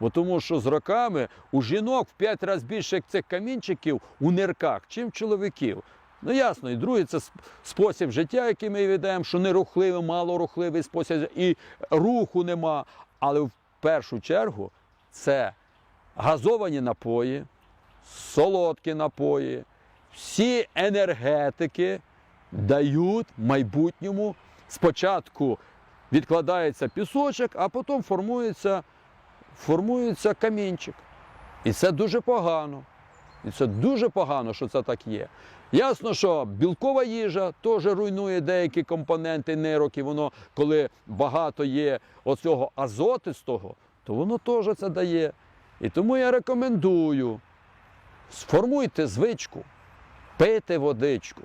Бо тому що з роками у жінок в 5 разів більше цих камінчиків у нирках, чим чоловіків. Ну ясно, і другий це спосіб життя, який ми ведемо, що нерухливий, малорухливий спосіб, і руху нема. Але в першу чергу це газовані напої, солодкі напої, всі енергетики дають майбутньому спочатку відкладається пісочок, а потім формується, формується камінчик. І це дуже погано. І це дуже погано, що це так є. Ясно, що білкова їжа теж руйнує деякі компоненти нейрок, і воно, коли багато є оцього азотистого, то воно теж це дає. І тому я рекомендую сформуйте звичку, пийте водичку.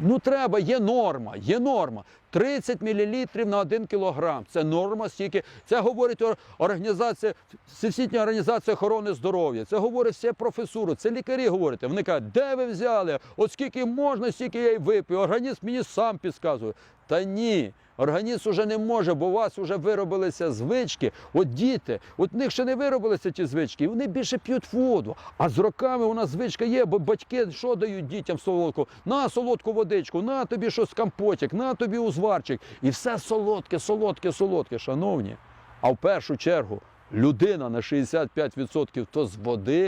Ну, треба, є норма, є норма. 30 мл на 1 кг. Це норма стільки. Це говорить організація, Всесвітня організація охорони здоров'я. Це говорить вся професура, це лікарі говорять. Вони кажуть, де ви взяли? От скільки можна, стільки я й випив. Організм мені сам підказує. Та ні, організм уже не може, бо у вас вже виробилися звички. От діти, от в них ще не виробилися ті звички, і вони більше п'ють воду. А з роками у нас звичка є, бо батьки що дають дітям солодку? На солодку водичку, на тобі щось компотик, на тобі узварчик. І все солодке, солодке, солодке, шановні. А в першу чергу людина на 65% то з води.